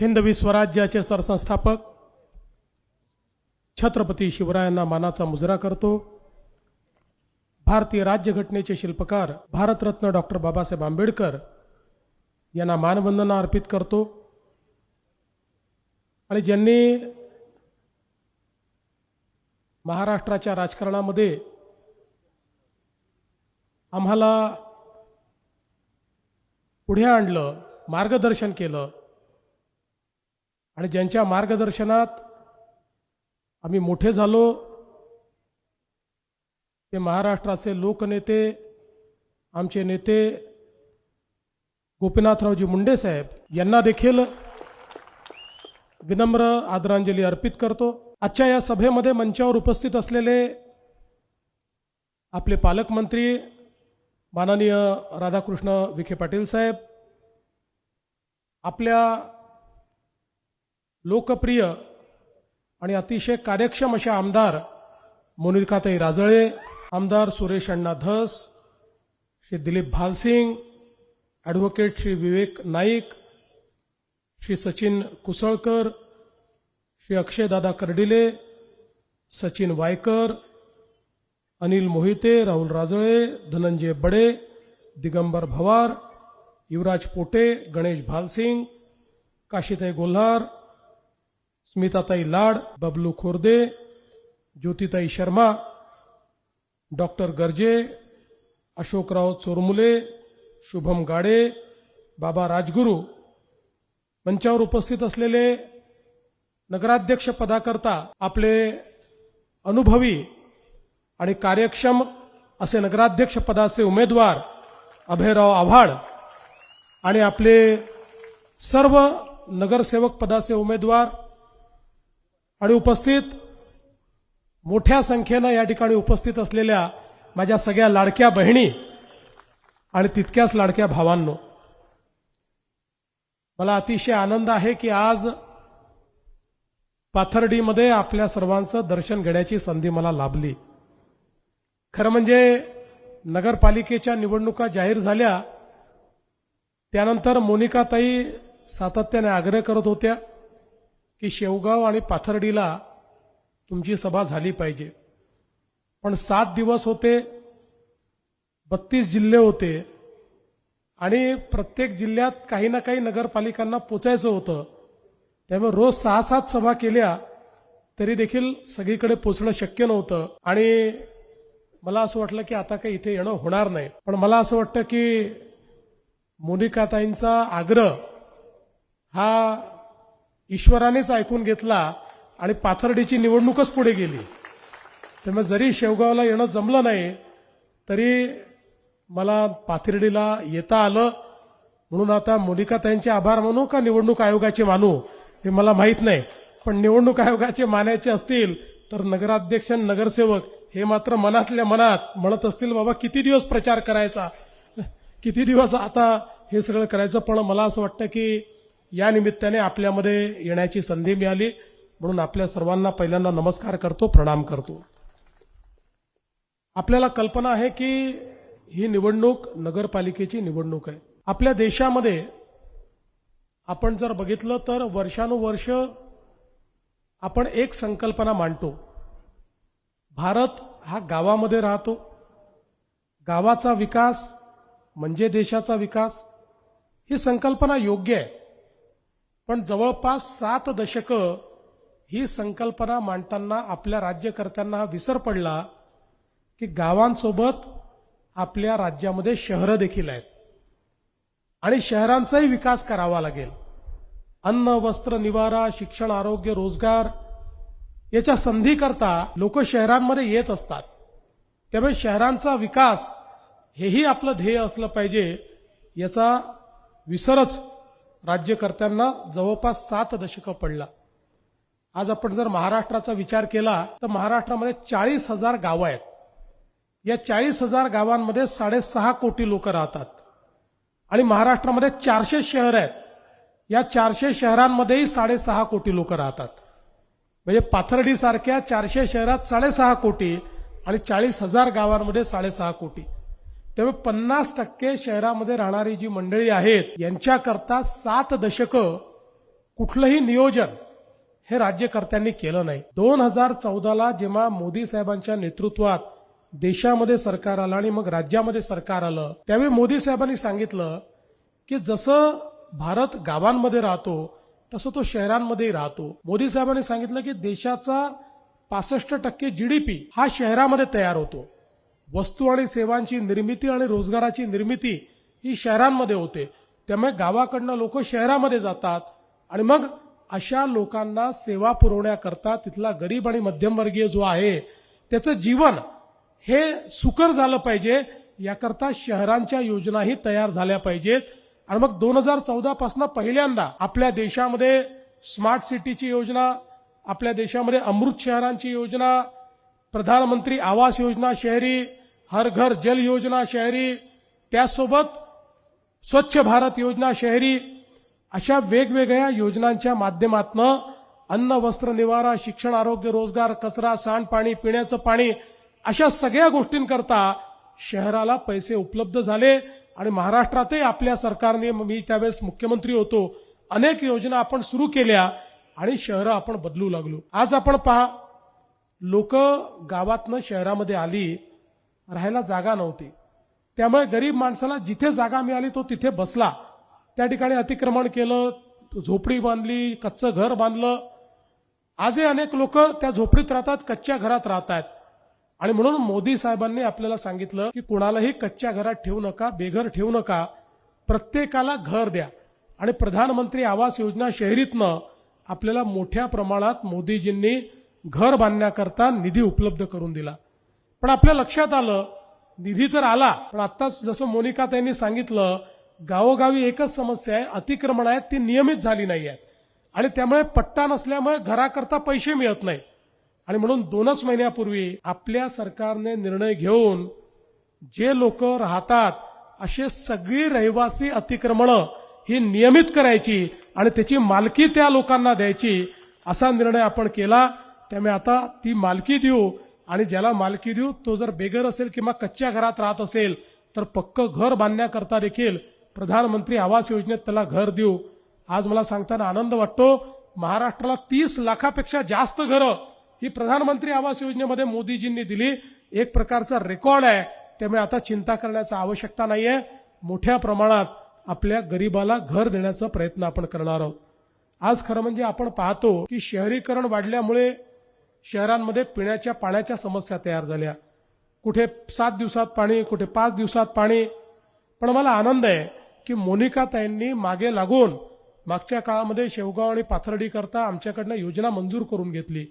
हिंदवी स्वराज्याचे सरसंस्थापक छत्रपती शिवरायांना मानाचा मुजरा करतो. भारतीय राज्यघटनेचे शिल्पकार भारतरत्न डॉक्टर बाबासाहेब आंबेडकर यांना मानवंदना अर्पित करतो. आणि ज्यांनी महाराष्ट्राच्या राजकारणामध्ये आम्हाला पुढे आणलं मार्गदर्शन केलं आणि ज्यांच्या मार्गदर्शनात आम्ही मोठे झालो ते महाराष्ट्राचे लोकनेते आमचे नेते गोपीनाथरावजी मुंडे साहेब यांना देखील विनम्र आदरांजली अर्पित करतो. आजच्या या सभेमध्ये मंचावर उपस्थित असलेले आपले पालकमंत्री माननीय राधाकृष्ण विखे पाटील साहेब आपल्या लोकप्रिय आणि अतिशय कार्यक्षम असे आमदार मोनिकाताई राजळे आमदार सुरेश अण्णा धस श्री दिलीप भालसिंग ॲडव्होकेट श्री विवेक नाईक श्री सचिन कुसळकर श्री अक्षयदादा कर्डिले सचिन वायकर अनिल मोहिते राहुल राजळे धनंजय बडे दिगंबर भवार युवराज पोटे गणेश भालसिंग काशीताई गोल्हार स्मिताताई लाड बबलू खोर्दे ज्योतिताई शर्मा डॉक्टर गर्जे अशोकराव चोरमुले शुभम गाडे बाबा राजगुरू मंचावर उपस्थित असलेले नगराध्यक्ष पदाकरता आपले अनुभवी आणि कार्यक्षम असे नगराध्यक्ष पदाचे उमेदवार अभयराव आव्हाड आणि आपले सर्व नगरसेवक पदाचे उमेदवार आणि उपस्थित मोठ्या संख्येनं या ठिकाणी उपस्थित असलेल्या माझ्या सगळ्या लाडक्या बहिणी आणि तितक्याच लाडक्या भावांनो मला अतिशय आनंद आहे की आज पाथर्डीमध्ये आपल्या सर्वांचं दर्शन घेण्याची संधी मला लाभली. खरं म्हणजे नगरपालिकेच्या निवडणुका जाहीर झाल्या त्यानंतर मोनिकाताई सातत्याने आग्रह करत होत्या की शेवगाव आणि पाथर्डीला तुमची सभा झाली पाहिजे. पण सात दिवस होते बत्तीस जिल्हे होते आणि प्रत्येक जिल्ह्यात काही ना काही नगरपालिकांना पोचायचं होतं. त्यामुळे रोज सहा सात सभा केल्या तरी देखील सगळीकडे पोचणं शक्य नव्हतं. आणि मला असं वाटलं की आता काही इथे येणं होणार नाही. पण मला असं वाटतं की मोनिकाताईंचा आग्रह हा ईश्वरानेच ऐकून घेतला आणि पाथर्डीची निवडणूकच पुढे गेली. त्यामुळे जरी शेवगावला येणं जमलं नाही तरी मला पाथर्डीला येता आलं. म्हणून आता मोनिकाताईंचे आभार मानू का निवडणूक आयोगाचे मानू हे मला माहीत नाही. पण निवडणूक आयोगाचे मानायचे असतील तर नगराध्यक्ष आणि नगरसेवक हे मात्र मनातल्या मनात म्हणत असतील बाबा किती दिवस प्रचार करायचा? किती दिवस आता हे सगळं करायचं? पण मला असं वाटतं की या निमित्ताने आपल्यामध्ये येण्याची संधी मिळाली. म्हणून आपल्या सर्वांना पहिल्यांदा नमस्कार करतो प्रणाम करतो. आपल्याला कल्पना आहे की ही निवडणूक नगरपालिकेची निवडणूक आहे. आपल्या देशामध्ये आपण जर बघितलं तर वर्षानुवर्ष आपण एक संकल्पना मांडतो. भारत हा गावामध्ये राहतो. गावाचा विकास म्हणजे देशाचा विकास ही संकल्पना योग्य आहे. पण जवळपास सात दशकं ही संकल्पना मांडताना आपल्या राज्यकर्त्यांना हा विसर पडला की गावांसोबत आपल्या राज्यामध्ये शहरं देखील आहेत. आणि शहरांचाही विकास करावा लागेल. अन्न वस्त्र निवारा शिक्षण आरोग्य रोजगार याच्या संधीकरता लोक शहरांमध्ये येत असतात. त्यामुळे शहरांचा विकास हेही आपलं ध्येय असलं पाहिजे याचा विसरच राज्यकर्त्यांना जवळपास सात दशकं पडला. आज आपण जर महाराष्ट्राचा विचार केला तर महाराष्ट्रामध्ये चाळीस हजार गावं आहेत. या चाळीस हजार गावांमध्ये साडेसहा कोटी लोक राहतात. आणि महाराष्ट्रामध्ये चारशे शहर आहेत. या चारशे शहरांमध्येही साडेसहा कोटी लोक राहतात. म्हणजे पाथर्डी सारख्या चारशे शहरात साडेसहा कोटी आणि चाळीस हजार गावांमध्ये साडेसहा कोटी. त्यामुळे पन्नास टक्के शहरामध्ये राहणारी जी मंडळी आहेत यांच्याकरता सात दशकं कुठलंही नियोजन हे राज्यकर्त्यांनी केलं नाही. दोन हजार चौदाला जेव्हा मोदी साहेबांच्या नेतृत्वात देशामध्ये सरकार आलं आणि मग राज्यामध्ये सरकार आलं त्यावेळी मोदी साहेबांनी सांगितलं की जसं भारत गावांमध्ये राहतो तसं तो शहरांमध्येही राहतो. मोदी साहेबांनी सांगितलं की देशाचा पासष्ट टक्के जीडीपी हा शहरामध्ये तयार होतो. वस्तू आणि सेवांची निर्मिती आणि रोजगाराची निर्मिती ही शहरांमध्ये होते. त्यामुळे गावाकडनं लोक शहरामध्ये जातात आणि मग अशा लोकांना सेवा पुरवण्याकरता तिथला गरीब आणि मध्यमवर्गीय जो आहे त्याचं जीवन हे सुकर झालं पाहिजे. याकरता शहरांच्या योजनाही तयार झाल्या पाहिजेत. आणि मग दोन हजार चौदा पासून पहिल्यांदा आपल्या देशामध्ये स्मार्ट सिटीची योजना आपल्या देशामध्ये अमृत शहरांची योजना प्रधानमंत्री आवास योजना शहरी हर घर जल योजना शहरी त्यासोबत स्वच्छ भारत योजना शहरी अशा वेगवेगळ्या योजनांच्या माध्यमातनं अन्न वस्त्र निवारा शिक्षण आरोग्य रोजगार कचरा सांडपाणी पिण्याचं पाणी अशा सगळ्या गोष्टींकरता शहराला पैसे उपलब्ध झाले आणि महाराष्ट्रातही आपल्या सरकारने मी त्यावेळेस मुख्यमंत्री होतो अनेक योजना आपण सुरू केल्या आणि शहरं आपण बदलू लागलो. आज आपण पहा लोक गावातनं शहरामध्ये आली राहायला जागा नव्हती. त्यामुळे गरीब माणसाला जिथे जागा मिळाली तो तिथे बसला. त्या ठिकाणी अतिक्रमण केलं झोपडी बांधली कच्चं घर बांधलं. आजही अनेक लोक त्या झोपडीत राहतात कच्च्या घरात राहतात. आणि म्हणून मोदी साहेबांनी आपल्याला सांगितलं की कुणालाही कच्च्या घरात ठेवू नका बेघर ठेवू नका. प्रत्येकाला घर द्या. आणि प्रधानमंत्री आवास योजना शहरीतनं आपल्याला मोठ्या प्रमाणात मोदीजींनी घर बांधण्याकरता निधी उपलब्ध करून दिला. पण आपल्या लक्षात आलं निधी तर आला पण आत्ताच जसं मोनिका त्यांनी सांगितलं गावोगावी एकच समस्या आहे अतिक्रमण आहेत ती नियमित झाली नाही आहेत. आणि त्यामुळे पट्टा नसल्यामुळे घराकरता पैसे मिळत नाही आणि म्हणून दोनच महिन्यापूर्वी आपल्या सरकारने निर्णय घेऊन जे लोक राहतात असे सगळी रहिवासी अतिक्रमणं ही नियमित करायची आणि त्याची मालकी त्या लोकांना द्यायची असा निर्णय आपण केला. त्यामुळे आता ती मालकी देऊ आणि ज्याला मालकी देऊ तो जर बेघर असेल किंवा कच्च्या घरात राहत असेल तर पक्क घर बांधण्याकरता देखील प्रधानमंत्री आवास योजनेत त्याला घर देऊ. आज मला सांगताना आनंद वाटतो. महाराष्ट्राला तीस लाखापेक्षा जास्त घरं ही प्रधानमंत्री आवास योजनेमध्ये मोदीजींनी दिली. एक प्रकारचा रेकॉर्ड आहे. त्यामुळे आता चिंता करण्याची आवश्यकता नाहीये. मोठ्या प्रमाणात आपल्या गरीबाला घर देण्याचा प्रयत्न आपण करणार आहोत. आज खरं म्हणजे आपण पाहतो की शहरीकरण वाढल्यामुळे शहरांमध्ये पिण्याच्या पाण्याच्या समस्या तयार झाल्या. कुठे सात दिवसात पाणी कुठे पाच दिवसात पाणी. पण मला आनंद आहे की मोनिका ताईंनी मागे लागून मागच्या काळामध्ये शेवगाव आणि पाथर्डी करता आमच्याकडनं योजना मंजूर करून घेतली.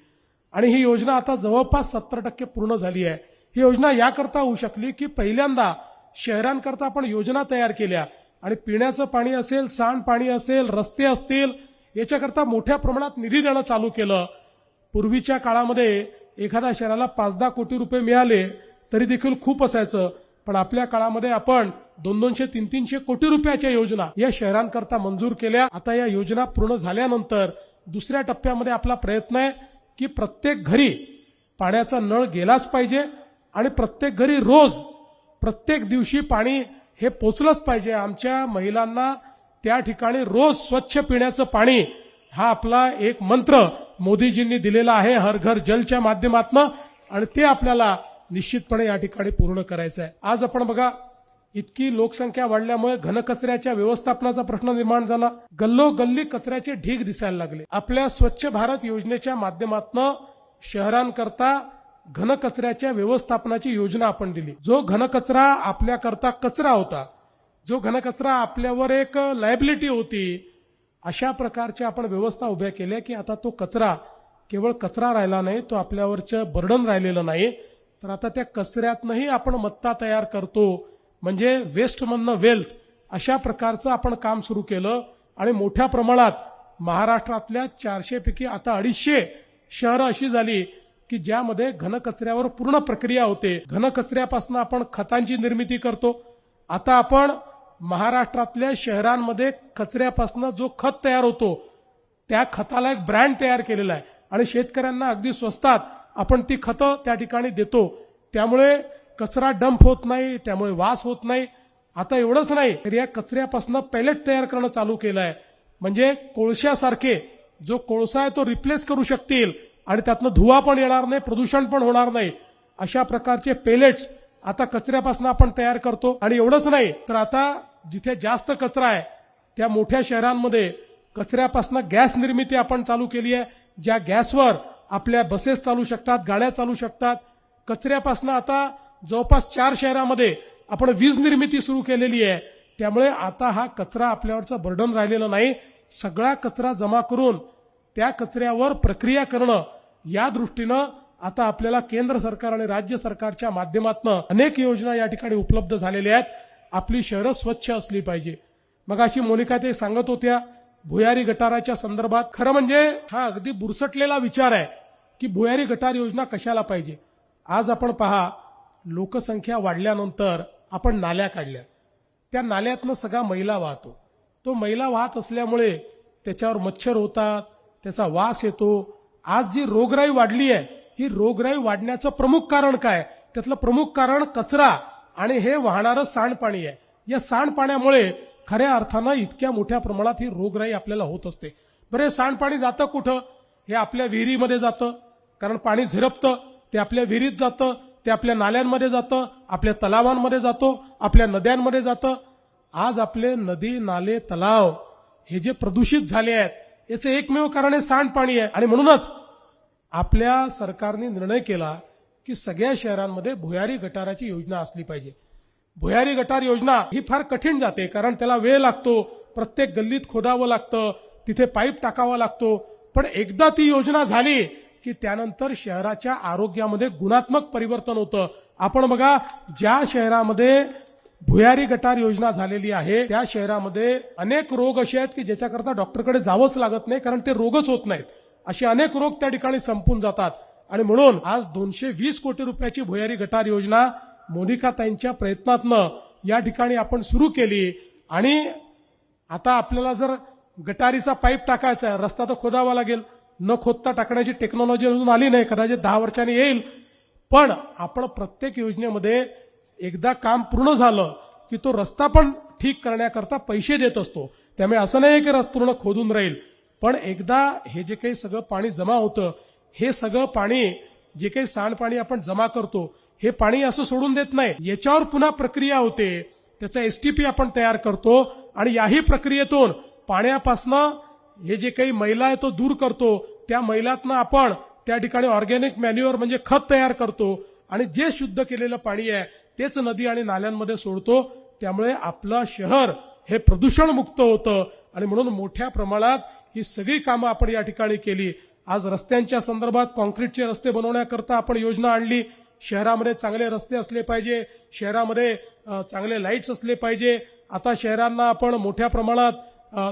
आणि ही योजना आता जवळपास सत्तर टक्के पूर्ण झाली आहे. ही योजना याकरता होऊ शकली की पहिल्यांदा शहरांकरता आपण योजना तयार केल्या. आणि पिण्याचं पाणी असेल सांडपाणी असेल रस्ते असतील याच्याकरता मोठ्या प्रमाणात निधी देणं चालू केलं. पूर्वीच्या काळामध्ये एखाद्या शहराला पाच दहा कोटी रुपये मिळाले तरी देखील खूप असायचं. पण आपल्या काळामध्ये आपण दोन दोनशे तीन तीनशे कोटी रुपयाच्या योजना या शहरांकरता मंजूर केल्या. आता या योजना पूर्ण झाल्यानंतर दुसऱ्या टप्प्यामध्ये आपला प्रयत्न आहे की प्रत्येक घरी पाण्याचा नळ गेलाच पाहिजे आणि प्रत्येक घरी रोज प्रत्येक दिवशी पाणी हे पोचलंच पाहिजे. आमच्या महिलांना त्या ठिकाणी रोज स्वच्छ पिण्याचं पाणी हा आपला एक मंत्र मोदीजींनी दिलेला आहे हर घर जलच्या माध्यमातून आणि ते आपल्याला निश्चितपणे या ठिकाणी पूर्ण करायचं आहे आज आपण बघा इतकी लोकसंख्या वाढल्यामुळे घनकचऱ्याच्या व्यवस्थापनाचा प्रश्न निर्माण झाला. गल्लोगल्ली कचऱ्याचे ढीग दिसायला लागले. आपल्या स्वच्छ भारत योजनेच्या माध्यमातून शहरांकरता घनकचऱ्याच्या व्यवस्थापनाची योजना आपण दिली. जो घनकचरा आपल्याकरता कचरा होता जो घनकचरा आपल्यावर एक लायबिलिटी होती अशा प्रकारच्या आपण व्यवस्था उभ्या केल्या की आता तो कचरा केवळ कचरा राहिला नाही तो आपल्यावरचं बर्डन राहिलेलं नाही. तर आता त्या कचऱ्यातनंही आपण मत्ता तयार करतो. म्हणजे वेस्टमधनं वेल्थ अशा प्रकारचं आपण काम सुरू केलं आणि मोठ्या प्रमाणात महाराष्ट्रातल्या चारशेपैकी आता अडीचशे शहरं अशी झाली की ज्यामध्ये घनकचऱ्यावर पूर्ण प्रक्रिया होते. घनकचऱ्यापासून आपण खतांची निर्मिती करतो. आता आपण महाराष्ट्रातल्या शहरांमध्ये कचऱ्यापासून जो खत तयार होतो त्या खताला एक ब्रँड तयार केलेला आहे. आणि शेतकऱ्यांना अगदी स्वस्तात आपण ती खतं त्या ठिकाणी देतो. त्यामुळे कचरा डंप होत नाही त्यामुळे वास होत नाही. आता एवढंच नाही तर या कचऱ्यापासून पॅलेट तयार करणं चालू केलं आहे. म्हणजे कोळशासारखे जो कोळसा आहे तो रिप्लेस करू शकतील आणि त्यातनं धुवा पण येणार नाही प्रदूषण पण होणार नाही. अशा प्रकारचे पेलेट्स आता कचऱ्यापासून आपण तयार करतो. आणि एवढंच नाही तर आता जिथे जास्त कचरा आहे त्या मोठ्या शहरांमध्ये कचऱ्यापासून गॅस निर्मिती आपण चालू केली आहे. ज्या गॅसवर आपल्या बसेस चालू शकतात गाड्या चालू शकतात. कचऱ्यापासून आता जवळपास चार शहरामध्ये आपण वीज निर्मिती सुरू केलेली आहे. त्यामुळे आता हा कचरा आपल्यावरचं बर्डन राहिलेलं नाही. सगळा कचरा जमा करून त्या कचऱ्यावर प्रक्रिया करणं या दृष्टीनं आता आपल्याला केंद्र सरकार आणि राज्य सरकारच्या माध्यमातून अनेक योजना या ठिकाणी उपलब्ध झालेल्या आहेत. आपली शहरं स्वच्छ असली पाहिजे. मग अशी मोनिका ते सांगत होत्या भुयारी गटाराच्या संदर्भात खरं म्हणजे हा अगदी बुरसटलेला विचार आहे की भुयारी गटार योजना कशाला पाहिजे. आज आपण पहा लोकसंख्या वाढल्यानंतर आपण नाल्या काढल्या. त्या नाल्यातनं सगळा मैला वाहतो. तो मैला वाहत असल्यामुळे त्याच्यावर मच्छर होतात त्याचा वास येतो. आज जी रोगराई वाढली आहे ही रोगराई वाढण्याचं प्रमुख कारण काय? त्यातलं प्रमुख कारण कचरा. आणि हे वाहणारं सांडपाणी आहे. या सांडपाण्यामुळे खऱ्या अर्थानं इतक्या मोठ्या प्रमाणात ही रोगराई आपल्याला होत असते. बरं हे सांडपाणी जातं कुठं? हे आपल्या विहिरीमध्ये जातं. कारण पाणी झिरपतं ते आपल्या विहिरीत जातं ते आपल्या नाल्यांमध्ये जातं आपल्या तलावांमध्ये जातो आपल्या नद्यांमध्ये जातं. आज आपले नदी नाले तलाव हे जे प्रदूषित झाले आहेत याचं एकमेव कारण हे सांडपाणी आहे. आणि म्हणूनच आपल्या सरकारने निर्णय केला की सगळ्या शहरांमध्ये भुयारी गटाराची योजना असली पाहिजे. भुयारी गटार योजना ही फार कठीण जाते कारण त्याला वेळ लागतो प्रत्येक गल्लीत खोदावं लागतं तिथे पाईप टाकावा लागतो. पण एकदा ती योजना झाली की त्यानंतर शहराच्या आरोग्यामध्ये गुणात्मक परिवर्तन होतं. आपण बघा ज्या शहरामध्ये भुयारी गटार योजना झालेली आहे त्या शहरामध्ये अनेक रोग असे आहेत की ज्याच्याकरता डॉक्टरकडे जावंच लागत नाही कारण ते रोगच होत नाहीत. असे अनेक रोग त्या ठिकाणी संपून जातात. आणि म्हणून आज दोनशे वीस कोटी रुपयाची भुयारी गटार योजना मोनिकाताईंच्या प्रयत्नातनं या ठिकाणी आपण सुरू केली. आणि आता आपल्याला जर गटारीचा पाईप टाकायचा आहे रस्ता तर खोदावा लागेल. न खोदता टाकण्याची टेक्नॉलॉजी अजून आली नाही कदाचित दहा वर्षांनी येईल. पण आपण प्रत्येक योजनेमध्ये एकदा काम पूर्ण झालं की तो रस्ता पण ठीक करण्याकरता पैसे देत असतो. त्यामुळे असं नाही की रस्ता पूर्ण खोदून राहील. पण एकदा हे जे काही सगळं पाणी जमा होतं हे सगळं पाणी जे काही सांडपाणी आपण जमा करतो हे पाणी असं सोडून देत नाही. याच्यावर पुन्हा प्रक्रिया होते. त्याचा एसटीपी आपण तयार करतो आणि याही प्रक्रियेतून पाण्यापासनं हे जे काही मैला आहे तो दूर करतो. त्या मैलातनं आपण त्या ठिकाणी ऑर्गॅनिक मॅन्युअर म्हणजे खत तयार करतो आणि जे शुद्ध केलेलं पाणी आहे तेच नदी आणि नाल्यांमध्ये सोडतो. त्यामुळे आपलं शहर हे प्रदूषण मुक्त होतं आणि म्हणून मोठ्या प्रमाणात ही सगळी कामं आपण या ठिकाणी केली. आज रस्त्यांच्या संदर्भात कॉन्क्रीटचे रस्ते बनवण्याकरता आपण योजना आणली. शहरामध्ये चांगले रस्ते असले पाहिजे. शहरामध्ये चांगले लाईट्स असले पाहिजे. आता शहरांना आपण मोठ्या प्रमाणात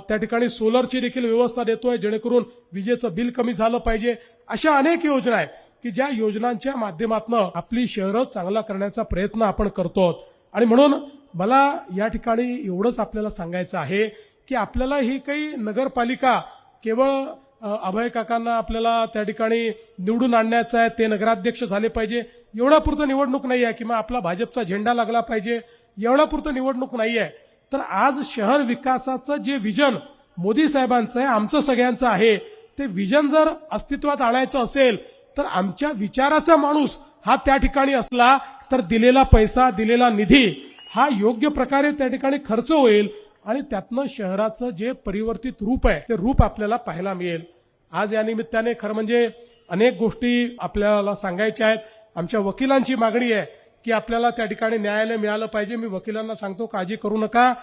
त्या ठिकाणी सोलरची देखील व्यवस्था देतोय जेणेकरून विजेचं बिल कमी झालं पाहिजे. अशा अनेक योजना आहेत की ज्या योजनांच्या माध्यमातून आपली शहरं चांगला करण्याचा प्रयत्न आपण करतो आणि म्हणून मला या ठिकाणी एवढंच आपल्याला सांगायचं आहे की आपल्याला ही काही नगरपालिका केवळ अभय काकांना आपल्याला त्या ठिकाणी निवडून आणण्याचं आहे ते नगराध्यक्ष झाले पाहिजे. एवढा पुरतं निवडणूक नाही आहे किंवा आपला भाजपचा झेंडा लागला पाहिजे एवढा पुरतं निवडणूक नाही आहे. तर आज शहर विकासाचं जे विजन मोदी साहेबांचं आहे आमचं सगळ्यांचं आहे ते विजन जर अस्तित्वात आणायचं असेल तर आमच्या विचाराचा माणूस हा त्या ठिकाणी असला तर दिलेला पैसा दिलेला निधी हा योग्य प्रकारे त्या ठिकाणी खर्च होईल आणि त्यातनं शहराचं जे परिवर्तित रूप आहे ते रूप आपल्याला पाहायला मिळेल. आज या निमित्ताने खरं म्हणजे अनेक गोष्टी आपल्याला सांगायच्या आहेत. आमच्या वकिलांची मागणी आहे की आपल्याला त्या ठिकाणी न्यायालय मिळालं पाहिजे. मी वकिलांना सांगतो काळजी करू नका.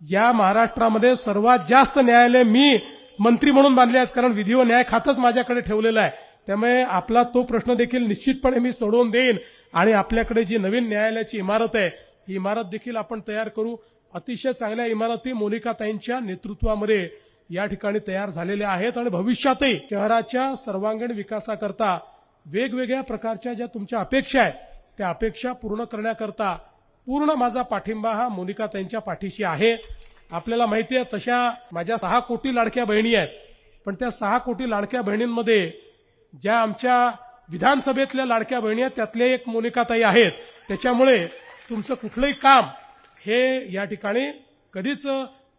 या महाराष्ट्रामध्ये सर्वात जास्त न्यायालय मी मंत्री म्हणून बांधले आहेत कारण विधी व न्याय खातच माझ्याकडे ठेवलेलं आहे. त्यामुळे आपला तो प्रश्न देखील निश्चितपणे मी सोडवून देईन. आणि आपल्याकडे जी नवीन न्यायालयाची इमारत आहे ही इमारत देखील आपण तयार करू. अतिशय चांगल्या इमारती मोनिकाताईंच्या नेतृत्वामध्ये या ठिकाणी तयार झालेल्या आहेत आणि भविष्यातही शहराच्या सर्वांगीण विकासाकरता वेगवेगळ्या प्रकारच्या ज्या तुमच्या अपेक्षा आहेत त्या अपेक्षा पूर्ण करण्याकरता पूर्ण माझा पाठिंबा हा मोनिकाताईंच्या पाठीशी आहे. आपल्याला माहिती आहे तशा माझ्या सहा कोटी लाडक्या बहिणी आहेत. पण त्या सहा कोटी लाडक्या बहिणींमध्ये ज्या आमच्या विधानसभेतल्या लाडक्या बहिणी आहेत त्यातले एक मोनिकाताई आहेत. त्याच्यामुळे तुमचं कुठलंही काम हे या ठिकाणी कधीच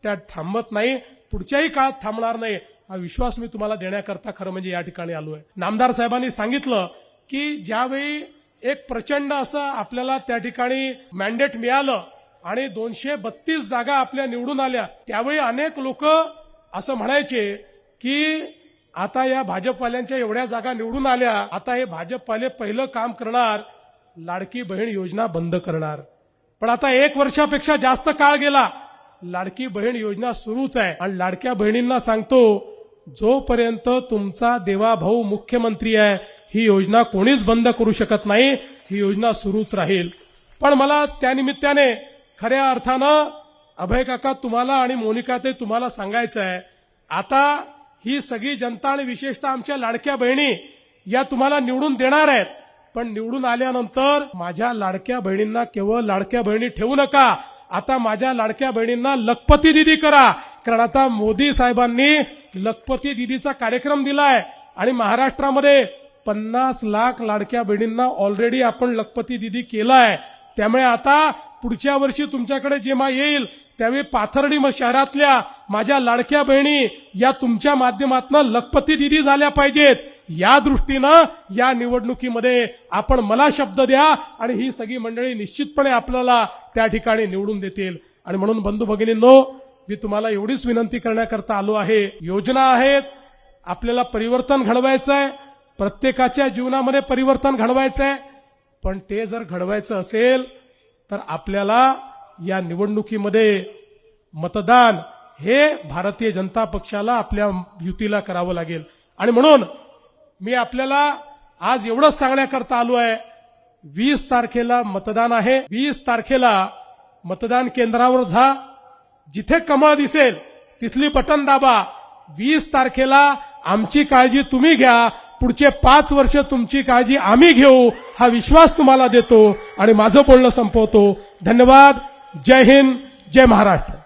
त्यात थांबत नाही. पुढच्याही काळात थांबणार नाही हा विश्वास मी तुम्हाला देण्याकरता खरं म्हणजे या ठिकाणी आलो आहे नामदार साहेबांनी सांगितलं की ज्यावेळी एक प्रचंड असं आपल्याला त्या ठिकाणी मॅन्डेट मिळालं आणि दोनशे बत्तीस जागा आपल्या निवडून आल्या त्यावेळी अनेक लोक असं म्हणायचे की आता या भाजपवाल्यांच्या एवढ्या जागा निवडून आल्या आता हे भाजपवाले पहिलं काम करणार लाडकी बहीण योजना बंद करणार. पण आता एक वर्षापेक्षा जास्त काळ गेला. लाडकी बहीण योजना सुरूच आहे. आणि लाडक्या बहिणींना सांगतो जोपर्यंत तुमचा देवा भाऊ मुख्यमंत्री आहे ही योजना कोणीच बंद करू शकत नाही. ही योजना सुरूच राहील. पण मला त्यानिमित्ताने खऱ्या अर्थानं अभय काका तुम्हाला आणि मोनिका ते तुम्हाला सांगायचं आहे. आता ही सगळी जनता आणि विशेषतः आमच्या लाडक्या बहिणी या तुम्हाला निवडून देणार आहेत. पण निवडून आल्यानंतर माझ्या लाडक्या बहिणींना केवळ लाडक्या बहिणी ठेवू नका. आता माझ्या लाडक्या बहिणींना लखपती दिदी करा. कारण आता मोदी साहेबांनी लखपती दिदीचा कार्यक्रम दिलाय. आणि महाराष्ट्रामध्ये पन्नास लाख लाडक्या बहिणींना ऑलरेडी आपण लखपती दिदी केलाय. त्यामुळे आता पुढच्या वर्षी तुमच्याकडे जेव्हा येईल त्यावेळी पाथर्डी म- शहरातल्या माझ्या लाडक्या बहिणी या तुमच्या माध्यमातून लखपती दिदी झाल्या पाहिजेत. या दृष्टीनं या निवडणुकीमध्ये आपण मला शब्द द्या आणि ही सगळी मंडळी निश्चितपणे आपल्याला त्या ठिकाणी निवडून देतील. आणि म्हणून बंधू भगिनींनो मी तुम्हाला एवढीच विनंती करण्याकरता आलो आहे. योजना आहेत आपल्याला परिवर्तन घडवायचं आहे प्रत्येकाच्या जीवनामध्ये परिवर्तन घडवायचं आहे पण ते जर घडवायचं असेल तर आपल्याला या निवडणुकीमध्ये मतदान हे भारतीय जनता पक्षाला आपल्या युतीला करावं लागेल. आणि म्हणून मी आपल्याला आज एवढंच सांगण्याकरता आलो आहे वीस तारखेला मतदान आहे. वीस तारखेला मतदान केंद्रावर जा. जिथे कमळ दिसेल तिथली बटन दाबा. वीस तारखेला आमची काळजी तुम्ही घ्या. पुढचे पाच वर्ष तुमची काळजी आम्ही घेऊ हा विश्वास तुम्हाला देतो आणि माझं बोलणं संपवतो. धन्यवाद. जय हिंद. जय महाराष्ट्र.